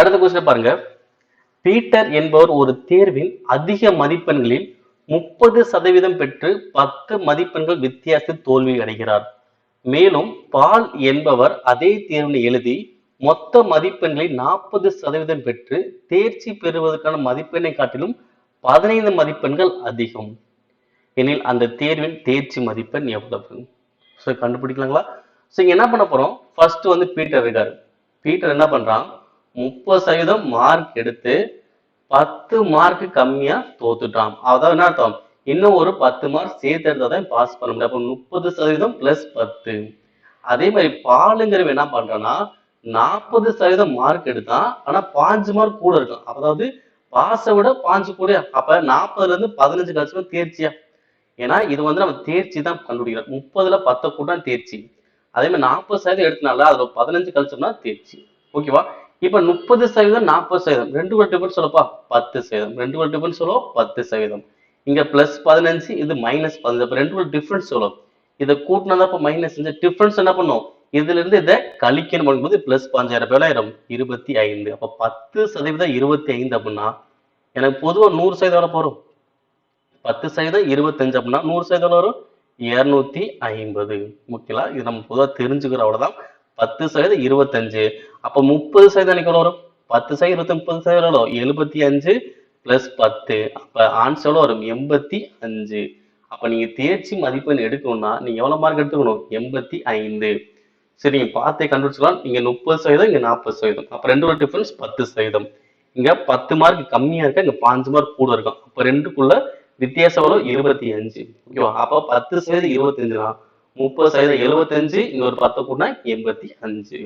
அடுத்த கொஸ்டின் பாருங்க. பீட்டர் என்பவர் ஒரு தேர்வில் அதிக மதிப்பெண்களில் முப்பது சதவீதம் பெற்று பத்து மதிப்பெண்கள் வித்தியாசத்தில் தோல்வி அடைகிறார். மேலும் பால் என்பவர் அதே தேர்வில் எழுதி மொத்த மதிப்பெண்களை நாற்பது சதவீதம் பெற்று தேர்ச்சி பெறுவதற்கான மதிப்பெண்ணை காட்டிலும் பதினைந்து மதிப்பெண்கள் அதிகம். எனில் அந்த தேர்வின் தேர்ச்சி மதிப்பெண் எவ்வளவு? ஸோ கண்டுபிடிக்கலாங்களா? ஸோ இங்க என்ன பண்ண போறோம்? ஃபர்ஸ்ட் வந்து பீட்டர் இருக்காரு பீட்டர் என்ன பண்றான்? முப்பது சதவீதம் மார்க் எடுத்து பத்து மார்க் கம்மியா தோத்துட்டான். அதாவது என்ன அர்த்தம்? இன்னும் ஒரு பத்து மார்க் சேர்த்து எடுத்தா தான் பாஸ் பண்ண முடியும். அப்போ முப்பது சதவீதம் பிளஸ் பத்து. அதே மாதிரி பாலுங்கிறவன் என்ன பண்றான்னா நாற்பது சதவீதம் மார்க் எடுத்தான். ஆனா பாஞ்சு மார்க் கூட இருக்கும் அதாவது பாஸை விட பாஞ்சு கூட. அப்ப நாற்பதுல இருந்து பதினஞ்சு கழிச்சு தேர்ச்சியா? ஏன்னா இது வந்து நம்ம தேர்ச்சி தான் கண்டுபிடிக்கிறோம். முப்பதுல பத்தை கூட தேர்ச்சி. அதே மாதிரி நாற்பது சதவீதம் எடுத்தனால அதுல பதினஞ்சு கழிச்சோம்னா தேர்ச்சி. ஓகேவா இப்ப முப்பது சதவீதம் நாற்பது சதவீதம். ரெண்டு ஒரு டிஃபரன்ஸ் சொல்லப்பா பத்து சதவீதம். ரெண்டு ஒரு டிஃபரன்ஸ் சொல்லுவோம் பத்து சதவீதம். இங்க பிளஸ் பதினஞ்சு இது மைனஸ் பதினஞ்சு. அப்ப ரெண்டு ஒரு டிஃபரன்ஸ் சொல்லும் இதை கூட்டினா இப்ப மைனஸ் இந்த டிஃபரன்ஸ் என்ன பண்ணும் இதுல இருந்து இதை கழிக்கணும் பண்ணும்போது பிளஸ் பதினஞ்சாயிரம் பேலாயிரம் இருபத்தி ஐந்து. அப்ப பத்து சதவீதம் இருபத்தி ஐந்து அப்படின்னா எனக்கு பொதுவா நூறு சதவீதம் எவ்வளவு போறோம் பத்து சதவீதம் இருபத்தஞ்சு அப்படின்னா நூறு சதவீதம் வரும்? இருநூத்தி ஐம்பது. முக்கியலா இது நம்ம பொதுவா தெரிஞ்சுக்கிறோம். அவ்வளவுதான். பத்து சதவீதம் இருபத்தஞ்சு. அப்ப முப்பது சதவீதம் எனக்கு எவ்வளவு வரும் பத்து சதவீதம் இருபத்தி முப்பது சதவீதம் எவ்வளவு எழுபத்தி அஞ்சு பிளஸ் பத்து. அப்ப ஆன்சர் எவ்வளவு வரும் எண்பத்தி அஞ்சு. அப்ப நீங்க தேர்ச்சி மதிப்பெண் எடுக்கணும்னா நீங்க எவ்வளவு மார்க் எடுத்துக்கணும்? எண்பத்தி ஐந்து. சரி நீங்க பார்த்தே கண்டுபிடிச்சிக்கலாம். நீங்கள் முப்பது சதவீதம் இங்க நாற்பது சதவீதம். அப்ப ரெண்டோட டிஃபரன்ஸ் பத்து சதவீதம். இங்க பத்து மார்க் கம்மியா இருக்கா? இங்க பாஞ்சு மார்க் கூட இருக்கும் அப்ப ரெண்டுக்குள்ள வித்தியாசம் வரும் இருபத்தி அஞ்சு. ஓகேவா? அப்ப பத்து சதவீதம் இருபத்தஞ்சுனா முப்பது சதவீதம் எழுபத்தஞ்சு இங்க ஒரு பத்து கூட்டினா எண்பத்தி அஞ்சு.